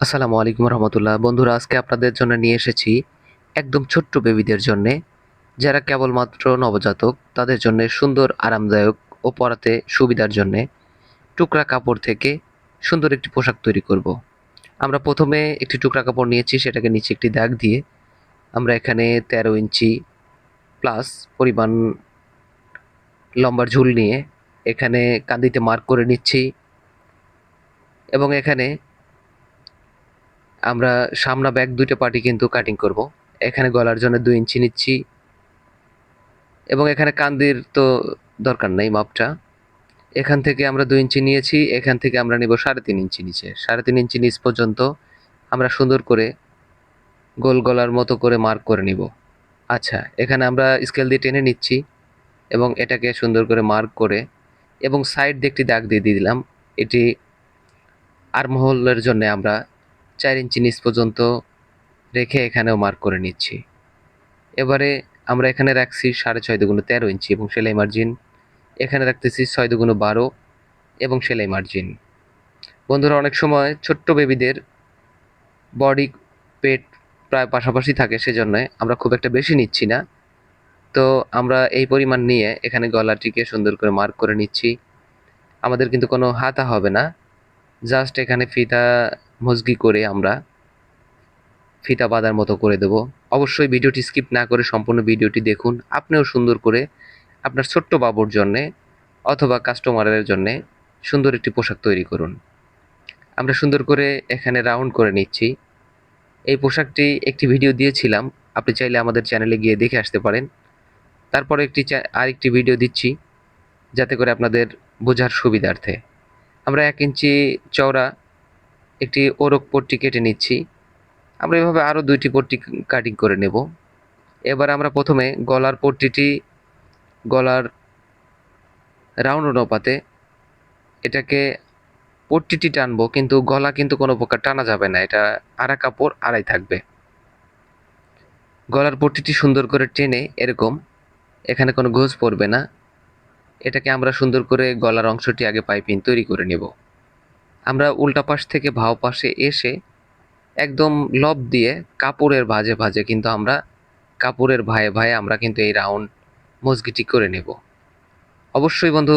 আসসালামু আলাইকুম রহমতুল্লাহ বন্ধুরা, আজকে আপনাদের জন্য নিয়ে এসেছি একদম ছোট্ট বেবিদের জন্য, যারা কেবলমাত্র নবজাতক, তাদের জন্য সুন্দর, আরামদায়ক ও পরাতে সুবিধার জন্য টুকরা কাপড় থেকে সুন্দর একটি পোশাক তৈরি করব। আমরা প্রথমে একটি টুকরা কাপড় নিয়েছি, সেটাকে নিচে একটি দাগ দিয়ে আমরা এখানে তেরো ইঞ্চি প্লাস পরিমাণ লম্বার ঝুল নিয়ে এখানে কান্দিতে মার্ক করে নিচ্ছি এবং এখানে আমরা সামনা ব্যাক দুইটা পার্টি কিন্তু কাটিং করব। এখানে গলার জন্য দুই ইঞ্চি নিচ্ছি। এবং এখানে কান্দির তো দরকার নেই মাপটা। এখান থেকে আমরা দুই ইঞ্চি নিয়েছি, এখান থেকে আমরা নিব সাড়ে তিন ইঞ্চি নিচে। সাড়ে তিন ইঞ্চি নিচ পর্যন্ত আমরা সুন্দর করে গোল গলার মতো করে মার্ক করে নিব। আচ্ছা এখানে আমরা স্কেল দিয়ে টেনে নিচ্ছি এবং এটাকে সুন্দর করে মার্ক করে এবং সাইড দিয়ে একটি দাগ দিয়ে দিয়ে দিলাম। এটি আর্মহোলের জন্য আমরা চার ইঞ্চি নিচ পর্যন্ত রেখে এখানেও মার্ক করে নিচ্ছি। এবারে আমরা এখানে রাখছি সাড়ে ছয় দুগুণ তেরো ইঞ্চি এবং সেলাই মার্জিন এখানে রাখতেছি ছয় দুগুণ বারো এবং সেলাই মার্জিন বন্ধুরা, অনেক সময় ছোট্ট বেবিদের বডি পেট প্রায় পাশাপাশি থাকে, সেজন্য আমরা খুব একটা বেশি নিচ্ছি না। তো আমরা এই পরিমাণ নিয়ে এখানে গলাটিকে সুন্দর করে মার্ক করে নিচ্ছি। আমাদের কিন্তু কোনো হাতা হবে না। জাস্ট এখানে ফিতা মজগি করে আমরা ফিতা বাঁধার মতো করে দেব। অবশ্যই ভিডিওটি স্কিপ না করে সম্পূর্ণ ভিডিওটি দেখুন। আপনিও সুন্দর করে আপনার ছোট্ট বাবুর জন্যে অথবা কাস্টমারের জন্যে সুন্দর একটি পোশাক তৈরি করুন। আমরা সুন্দর করে এখানে রাউন্ড করে নিচ্ছি। এই পোশাকটি একটি ভিডিও দিয়েছিলাম। আপনি চাইলে আমাদের চ্যানেলে গিয়ে দেখে আসতে পারেন। তারপরে একটি আরেকটি ভিডিও দিচ্ছি, যাতে করে আপনাদের বোঝার সুবিধার্থে। আমরা এক ইঞ্চি চওড়া একটি ওরক পট্টি কেটে নিচ্ছি। আমরা এভাবে আরও দুইটি পট্টি কাটিং করে নেব। এবার আমরা প্রথমে গলার পট্টিটি গলার রাউন্ড অনুপাতে এটাকে পট্টিটি টানবো, কিন্তু গলা কিন্তু কোনো প্রকার টানা যাবে না, এটা আড়া কাপড় আড়াই থাকবে। গলার পট্টিটি সুন্দর করে টেনে এরকম, এখানে কোনো ঘোষ পড়বে না। এটাকে আমরা সুন্দর করে গলার অংশটি আগে পাইপিং তৈরি করে নেব। আমরা উল্টা পাশ থেকে ভাও পাশে এসে একদম লব দিয়ে কাপড়ের ভাজে ভাজে কিন্তু আমরা কাপড়ের ভায়ে ভায়ে আমরা কিন্তু এই রাউন্ড মজগিটি করে নেব। অবশ্যই বন্ধু,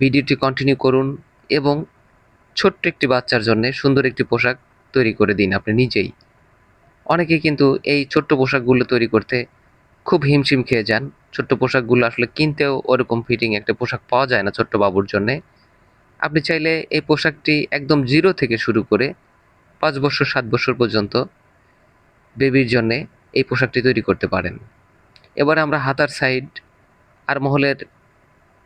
ভিডিওটি কন্টিনিউ করুন এবং ছোট্ট একটি বাচ্চার জন্য সুন্দর একটি পোশাক তৈরি করে দিন আপনি নিজেই। অনেকেই কিন্তু এই ছোট্ট পোশাকগুলো তৈরি করতে খুব হিমশিম খেয়ে যান। ছোট্ট পোশাকগুলো আসলে কিনতেও ওরকম ফিটিং একটা পোশাক পাওয়া যায় না ছোট্ট বাবুর জন্যে। আপনি চাইলে এই পোশাকটি একদম জিরো থেকে শুরু করে পাঁচ বছর, সাত বছর পর্যন্ত বেবির জন্যে এই পোশাকটি তৈরি করতে পারেন। এবার আমরা হাতার সাইড আর মহলের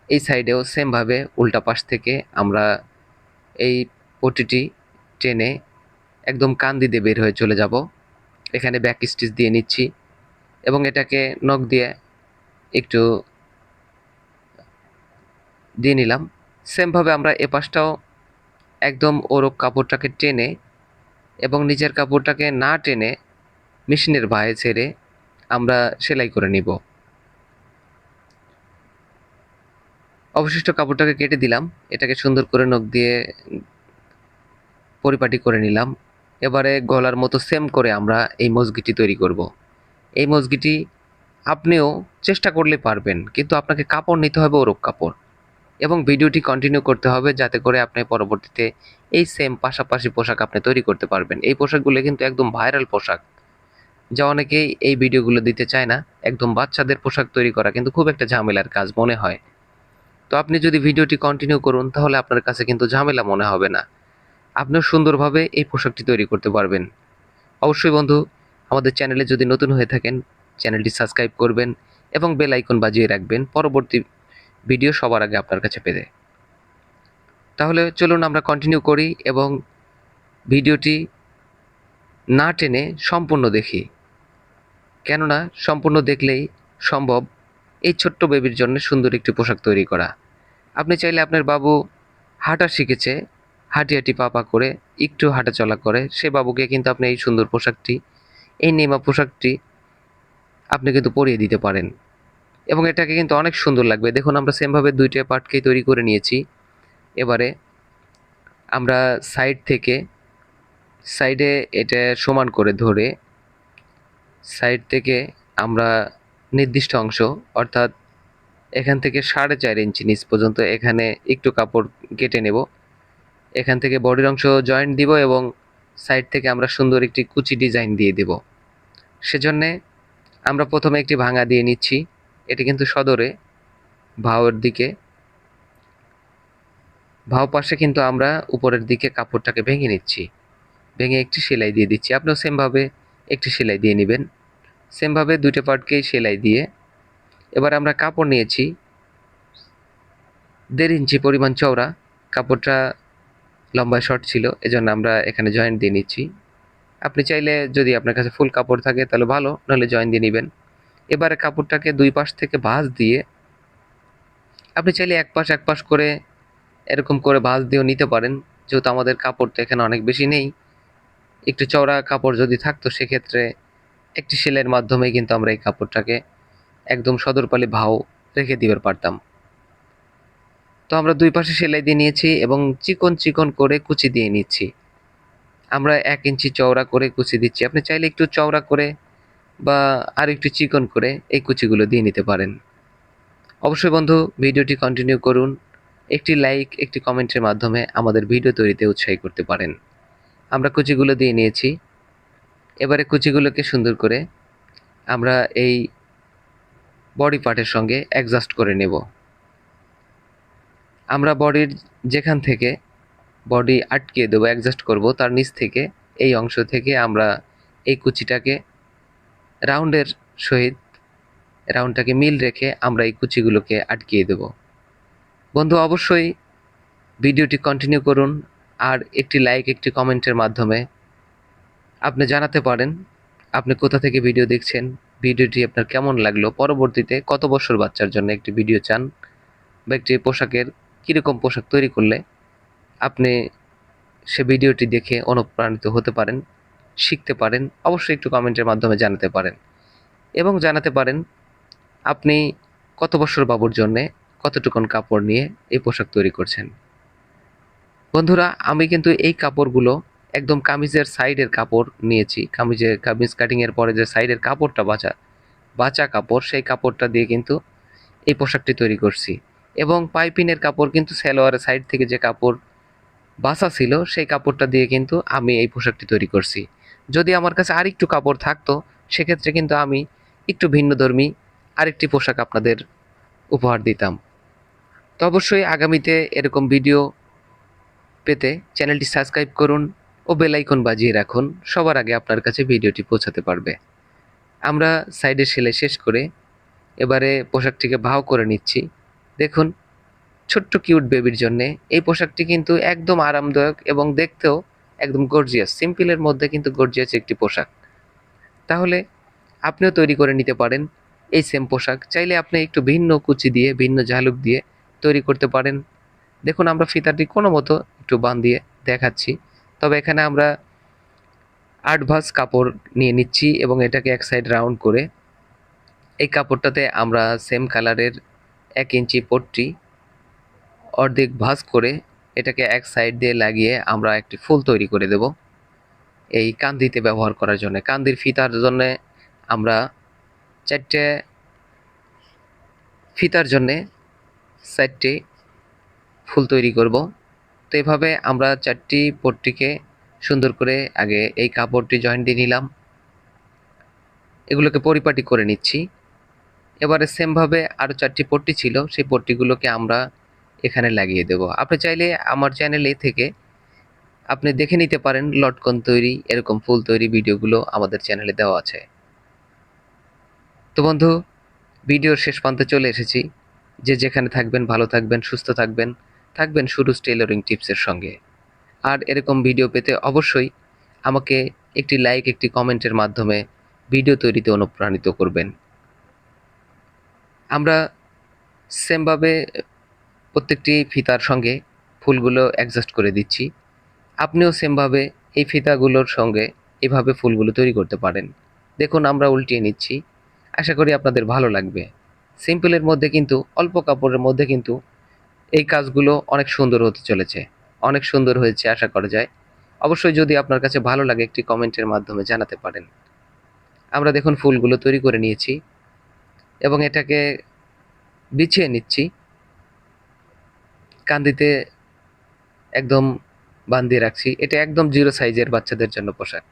এই সাইডেও সেমভাবে উল্টা পাশ থেকে আমরা এই পটিটি টেনে একদম কান দিতে বের হয়ে চলে যাব। এখানে ব্যাক স্টিচ দিয়ে নিচ্ছি এবং এটাকে নখ দিয়ে একটু দিয়ে নিলাম। সেমভাবে আমরা এ পাশটাও একদম ওরক কাপড়টাকে টেনে এবং নিচের কাপড়টাকে না টেনে মেশিনের ভায়ে ছেড়ে আমরা সেলাই করে নিব। অবশিষ্ট কাপড়টাকে কেটে দিলাম, এটাকে সুন্দর করে নখ দিয়ে পরিপাটি করে নিলাম। এবারে গলার মতো সেম করে আমরা এই মজগিটি তৈরি করব। এই মজগিটি আপনিও চেষ্টা করলে পারবেন, কিন্তু আপনাকে কাপড় নিতে হবে ওরক কাপড়। এবং ভিডিওটি কন্টিনিউ করতে হবে যাতে করে আপনি পরবর্তীতে এই সেম পাশাপাশি পোশাক আপনি তৈরি করতে পারবেন। এই পোশাকগুলো কিন্তু একদম ভাইরাল পোশাক। যা অনেকেই এই ভিডিওগুলো দিতে চায় না, একদম বাচ্চাদের পোশাক তৈরি করা কিন্তু খুব একটা ঝামেলার কাজ মনে হয়। তো আপনি যদি ভিডিওটি কন্টিনিউ করুন, তাহলে আপনার কাছে কিন্তু ঝামেলা মনে হবে না। আপনিও সুন্দরভাবে এই পোশাকটি তৈরি করতে পারবেন। অবশ্যই বন্ধু, আমাদের চ্যানেলে যদি নতুন হয়ে থাকেন চ্যানেলটি সাবস্ক্রাইব করবেন এবং বেল আইকন বাজিয়ে রাখবেন। পরবর্তী ভিডিও সবার আগে আপনার কাছে পেতে তাহলে চলুন আমরা কন্টিনিউ করি এবং ভিডিওটি না টেনে সম্পূর্ণ দেখি। কেননা সম্পূর্ণ দেখলেই সম্ভব এই ছোট্ট বেবির জন্য সুন্দর একটি পোশাক তৈরি করা। আপনি চাইলে আপনার বাবু হাঁটা শিখেছে হাঁটি হাঁটি পা পা করে, একটু হাঁটা চলা করে, সে বাবুকে কিন্তু আপনি এই সুন্দর পোশাকটি, এই নেমা পোশাকটি আপনি কিন্তু পরিয়ে দিতে পারেন। এবং এটাকে কিন্তু অনেক সুন্দর লাগবে। দেখুন, আমরা সেমভাবে দুইটা পার্টকেই তৈরি করে নিয়েছি। এবারে আমরা সাইড থেকে, সাইডে এটা সমান করে ধরে, সাইড থেকে আমরা নির্দিষ্ট অংশ, অর্থাৎ এখান থেকে সাড়ে চার ইঞ্চি নিচ পর্যন্ত এখানে একটু কাপড় কেটে নেব। এখান থেকে বডির অংশ জয়েন্ট দিব এবং সাইড থেকে আমরা সুন্দর একটি কুচি ডিজাইন দিয়ে দেব। সেজন্যে আমরা প্রথমে একটি ভাঙা দিয়ে নিচ্ছি। কিন্তু সদরে ভাওয়ের দিকে। ভাও পাশে কিন্তু আমরা উপরের দিকে কাপড়টাকে ভেঙে নিচ্ছি। ভেঙে একটি সেলাই দিয়ে দিচ্ছি। আপনিও সেমভাবে একটি সেলাই দিয়ে নেবেন। সেমভাবে দুইটা পার্টকেই সেলাই দিয়ে। এবার আমরা কাপড় নিয়েছি। দেড় ইঞ্চি পরিমাণ চওড়া। কাপড়টা লম্বা শর্ট ছিল, এজন্য আমরা এখানে জয়েন্ট দিয়ে নিচ্ছি। আপনি চাইলে যদি আপনার কাছে ফুল কাপড় থাকে, তাহলে ভালো, নাহলে জয়েন্ট দিয়ে নেবেন। এবারে কাপড়টাকে দুই পাশ থেকে ভাঁজ দিয়ে আপনি চাইলে এক পাশ এক পাশ করে এরকম করে ভাঁজ দিয়েও নিতে পারেন। যেহেতু আমাদের কাপড় তো এখানে অনেক বেশি নেই, একটু চওড়া কাপড় যদি থাকতো, সেক্ষেত্রে একটি সেলাইয়ের মাধ্যমে কিন্তু আমরা এই কাপড়টাকে একদম সদরপালি ভাও রেখে দিবার পারতাম। তো আমরা দুই পাশে সেলাই দিয়ে নিয়েছি এবং চিকন চিকন করে কুচি দিয়ে নিচ্ছি। আমরা এক ইঞ্চি চওড়া করে কুচি দিচ্ছি। আপনি চাইলে একটু চওড়া করে বা আর একটু চিকন করে এই কুচিগুলো দিয়ে নিতে পারেন। অবশ্যই বন্ধু, ভিডিওটি কন্টিনিউ করুন। একটি লাইক একটি কমেন্টের মাধ্যমে আমাদের ভিডিও তৈরিতে উৎসাহী করতে পারেন। আমরা কুচিগুলো দিয়ে নিয়েছি। এবারে কুচিগুলোকে সুন্দর করে আমরা এই বডি পার্টের সঙ্গে অ্যাডজাস্ট করে নেব। আমরা বডির যেখান থেকে বডি আটকে দেবো অ্যাডজাস্ট করব, তার নিচ থেকে, এই অংশ থেকে আমরা এই কুচিটাকে রাউন্ডের সহিত রাউন্ডটাকে মিল রেখে আমরা এই কুচিগুলোকে আটকিয়ে দেব। বন্ধু, অবশ্যই ভিডিওটি কন্টিনিউ করুন আর একটি লাইক একটি কমেন্টের মাধ্যমে আপনি জানাতে পারেন আপনি কোথা থেকে ভিডিও দেখছেন, ভিডিওটি আপনার কেমন লাগল, পরবর্তীতে কত বছর বাচ্চার জন্য একটি ভিডিও চান বা একটি পোশাকের কীরকম পোশাক তৈরি করলে আপনি সে ভিডিওটি দেখে অনুপ্রাণিত হতে পারেন। শিখতে পারেন, অবশ্যই একটু কমেন্টের মাধ্যমে জানাতে পারেন। এবং জানাতে পারেন, আপনি কত বছর বাবুর জন্যে কতটুকুন কাপড় নিয়ে এই পোশাক তৈরি করছেন? বন্ধুরা, আমি কিন্তু এই কাপড়গুলো একদম কামিজের সাইডের কাপড় নিয়েছি। কামিজের কামিজ কাটিংয়ের পরে যে সাইডের কাপড়টা বাঁচা বাঁচা কাপড়, সেই কাপড়টা দিয়ে কিন্তু এই পোশাকটি তৈরি করছি। এবং পাইপিনের কাপড় কিন্তু সালোয়ারের সাইড থেকে যে কাপড় বাসা ছিল, সেই কাপড়টা দিয়ে কিন্তু আমি এই পোশাকটি তৈরি করছি। যদি আমার কাছে আরেকটু কাপড় থাকতো, সেক্ষেত্রে কিন্তু আমি একটু ভিন্নধর্মী আরেকটি পোশাক আপনাদের উপহার দিতাম। তো অবশ্যই আগামীতে এরকম ভিডিও পেতে চ্যানেলটি সাবস্ক্রাইব করুন ও বেল আইকন বাজিয়ে রাখুন, সবার আগে আপনার কাছে ভিডিওটি পৌঁছাতে পারবে। আমরা সাইডে সেলাই শেষ করে এবারে পোশাকটিকে ভাও করে নিচ্ছি। দেখুন, ছোট্ট কিউট বেবির জন্যে এই পোশাকটি কিন্তু একদম আরামদায়ক এবং দেখতেও একদম গর্জিয়াস সিম্পলের মধ্যে কিন্তু গর্জিয়াস একটি পোশাক। তাহলে আপনিও তৈরি করে নিতে পারেন এই সেম পোশাক। চাইলে আপনি একটু ভিন্ন কুচি দিয়ে, ভিন্ন ঝালুক দিয়ে তৈরি করতে পারেন। দেখুন, আমরা ফিতাটি কোনো মতো একটু বান দিয়ে দেখাচ্ছি। তবে এখানে আমরা আট ভাঁজ কাপড় নিয়ে নিচ্ছি এবং এটাকে এক সাইড রাউন্ড করে এই কাপড়টাতে আমরা সেম কালারের এক ইঞ্চি পট্টি অর্ধেক ভাঁজ করে এটাকে এক সাইড দিয়ে লাগিয়ে আমরা একটি ফুল তৈরি করে দেব। এই কান্দিতে ব্যবহার করার জন্য, কান্দির ফিতার জন্য আমরা চারটে ফিতার জন্যে চারটি ফুল তৈরি করব। তো এভাবে আমরা চারটি পট্টিকে সুন্দর করে আগে এই কাপড়টি জয়েন্ট দিয়ে নিলাম। এগুলোকে পরিপাটি করে নিচ্ছি। এবারে সেমভাবে আরও চারটি পট্টি ছিল, সেই পট্টিগুলোকে আমরা এখানে লাগিয়ে দেব। আপনি চাইলে আমার চ্যানেলে থেকে আপনি দেখে নিতে পারেন লটকন তৈরি, এরকম ফুল তৈরি ভিডিওগুলো আমাদের চ্যানেলে দেওয়া আছে। তো বন্ধু, ভিডিওর শেষ প্রান্তে চলে এসেছি। যে যেখানে থাকবেন, ভালো থাকবেন, সুস্থ থাকবেন থাকবেন শুরু টেইলরিং টিপসের সঙ্গে। আর এরকম ভিডিও পেতে অবশ্যই আমাকে একটি লাইক একটি কমেন্টের মাধ্যমে ভিডিও তৈরিতে অনুপ্রাণিত করবেন। আমরা সেমভাবে প্রত্যেকটি ফিতার সঙ্গে ফুলগুলো অ্যাডজাস্ট করে দিচ্ছি। আপনিও সেমভাবে এই ফিতাগুলোর সঙ্গে এভাবে ফুলগুলো তৈরি করতে পারেন। দেখুন, আমরা উল্টিয়ে নিচ্ছি। আশা করি আপনাদের ভালো লাগবে। সিম্পলের মধ্যে কিন্তু, অল্প কাপড়ের মধ্যে কিন্তু এই কাজগুলো অনেক সুন্দর হতে চলেছে। অনেক সুন্দর হয়েছে, আশা করা যায়। অবশ্যই যদি আপনার কাছে ভালো লাগে, একটি কমেন্টের মাধ্যমে জানাতে পারেন। আমরা দেখুন, ফুলগুলো তৈরি করে নিয়েছি এবং এটাকে বিছিয়ে নিচ্ছি। কান্দিতে একদম বান্ধিয়ে রাখছি। এটা একদম জিরো সাইজের বাচ্চাদের জন্য পোশাক।